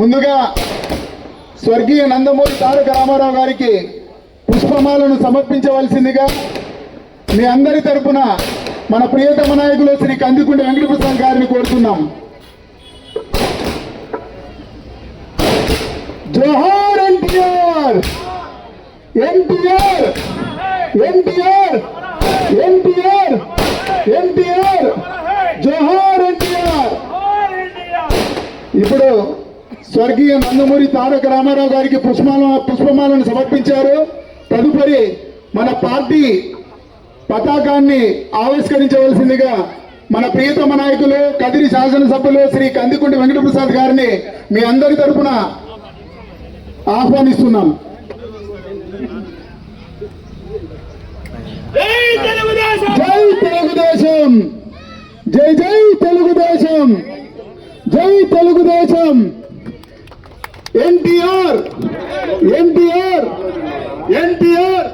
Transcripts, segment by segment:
ముందుగా స్వర్గీయ నందమూరి తారక రామారావు గారికి పుష్పమాలను సమర్పించవలసిందిగా మీ అందరి తరపున మన ప్రియతమ నాయకులు శ్రీ కందికుంట వెంకటప్రసాద్ గారిని కోరుతున్నాం. జోహార్ ఎన్టీఆర్! ఎన్టీఆర్! ఎన్టీఆర్! ఎన్టీఆర్! ఎన్టీఆర్! జోహార్ ఎన్టీఆర్ ఇప్పుడు స్వర్గీయ నందమూరి తారక రామారావు గారికి పుష్పమాల పుష్పమాలను సమర్పించారు. తదుపరి మన పార్టీ పతాకాన్ని ఆవిష్కరించవలసిందిగా మన ప్రియతమ నాయకులు కదిరి శాసనసభ్యులు శ్రీ కందికుంటి వెంకటప్రసాద్ గారిని మీ అందరి తరపున ఆహ్వానిస్తున్నాం. జై తెలుగుదేశం! జై జై తెలుగుదేశం! జై తెలుగుదేశం! ఎన్టీఆర్ ఎన్టీఆర్.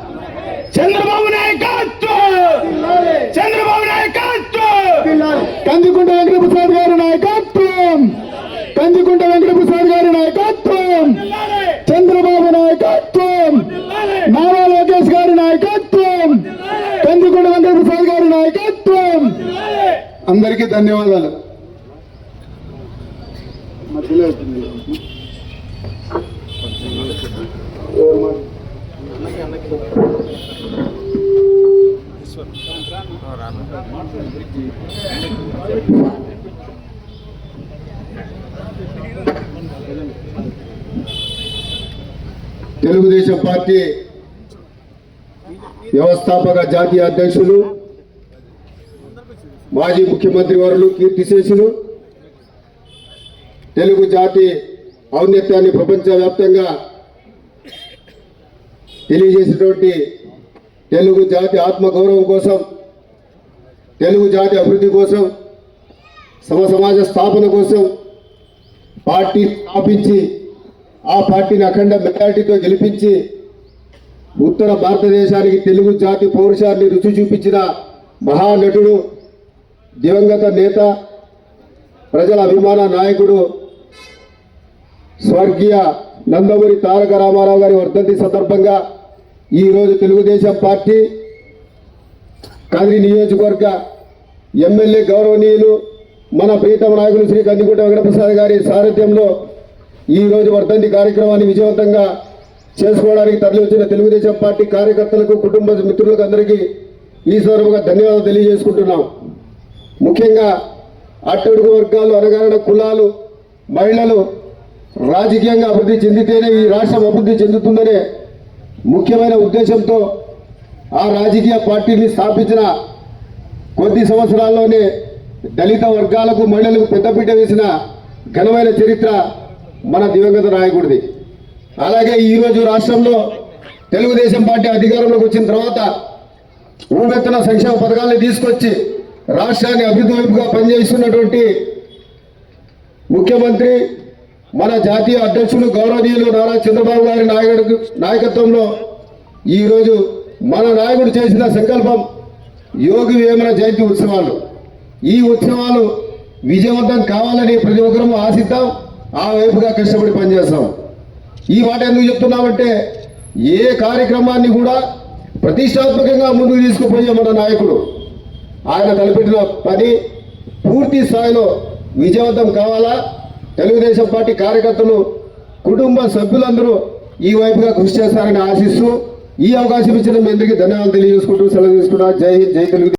చంద్రబాబు నాయకత్వం! చంద్రబాబు నాయకత్వం! కందికుంట వెంకటప్రసాద్ గారి నాయకత్వం! కందికుంట వెంకటప్రసాద్ గారి నాయకత్వం! చంద్రబాబు నాయకత్వం! నారా లోకేష్ గారి నాయకత్వం! కందికుంట వెంకటప్రసాద్ గారి నాయకత్వం! అందరికీ ధన్యవాదాలు. తెలుగుదేశం పార్టీ వ్యవస్థాపక జాతీయ అధ్యక్షులు మాజీ ముఖ్యమంత్రి వారులు కీర్తిశేషులు తెలుగు జాతి ఔన్నత్యాన్ని ప్రపంచవ్యాప్తంగా తెలియజేసినటువంటి తెలుగు జాతి ఆత్మగౌరవం కోసం తెలుగు జాతి అభివృద్ధి కోసం సమ సమాజ స్థాపన కోసం పార్టీ స్థాపించి ఆ పార్టీని అఖండ మెజారిటీతో గెలిపించి ఉత్తర భారతదేశానికి తెలుగు జాతి పౌరుషాన్ని రుచి చూపించిన మహానటుడు దివంగత నేత ప్రజల అభిమాన నాయకుడు స్వర్గీయ నందమూరి తారక రామారావు గారి వర్ధంతి సందర్భంగా ఈరోజు తెలుగుదేశం పార్టీ కదిరి నియోజకవర్గ ఎమ్మెల్యే గౌరవనీయులు మన ప్రీతమ నాయకులు శ్రీ కందికుంట వెంకటప్రసాద్ గారి సారథ్యంలో ఈరోజు వర్ధంతి కార్యక్రమాన్ని విజయవంతంగా చేసుకోవడానికి తరలివచ్చిన తెలుగుదేశం పార్టీ కార్యకర్తలకు కుటుంబ మిత్రులకు అందరికీ ఈ సందర్భంగా ధన్యవాదాలు తెలియజేసుకుంటున్నాం. ముఖ్యంగా అట్టడుగు వర్గాలు అనగారిన కులాలు మహిళలు రాజకీయంగా అభివృద్ధి చెందితేనే ఈ రాష్ట్రం అభివృద్ధి చెందుతుందనే ముఖ్యమైన ఉద్దేశంతో ఆ రాజకీయ పార్టీని స్థాపించిన కొద్ది సంవత్సరాల్లోనే దళిత వర్గాలకు మహిళలకు పెద్దపీట వేసిన ఘనమైన చరిత్ర మన దివంగత నాయకుడిది. అలాగే ఈరోజు రాష్ట్రంలో తెలుగుదేశం పార్టీ అధికారంలోకి వచ్చిన తర్వాత ఊమెత్తున సంక్షేమ పథకాలను తీసుకొచ్చి రాష్ట్రాన్ని అభివృద్ధి వైపుగా పనిచేస్తున్నటువంటి ముఖ్యమంత్రి మన జాతీయ అధ్యక్షులు గౌరవనీయులు నారా చంద్రబాబు గారి నాయకుడు నాయకత్వంలో ఈరోజు మన నాయకుడు చేసిన సంకల్పం యోగి వేమన జయంతి ఉత్సవాలు. ఈ ఉత్సవాలు విజయవంతం కావాలని ప్రతి ఒక్కరము ఆశిద్దాం ఆ వైపుగా కష్టపడి పనిచేస్తాం. ఈ మాట ఎందుకు చెప్తున్నామంటే ఏ కార్యక్రమాన్ని కూడా ప్రతిష్టాత్మకంగా ముందుకు తీసుకుపోయే మన నాయకుడు ఆయన తలపెట్టిన పని పూర్తి స్థాయిలో విజయవంతం కావాలా? తెలుగుదేశం పార్టీ కార్యకర్తలు కుటుంబ సభ్యులందరూ ఈ వైపుగా కృషి చేస్తారని ఆశిస్తూ ఈ అవకాశం ఇచ్చిన మీ అందరికీ ధన్యవాదాలు తెలియజేసుకుంటూ సెలవు తీసుకుంటా. జై జై తెలుగు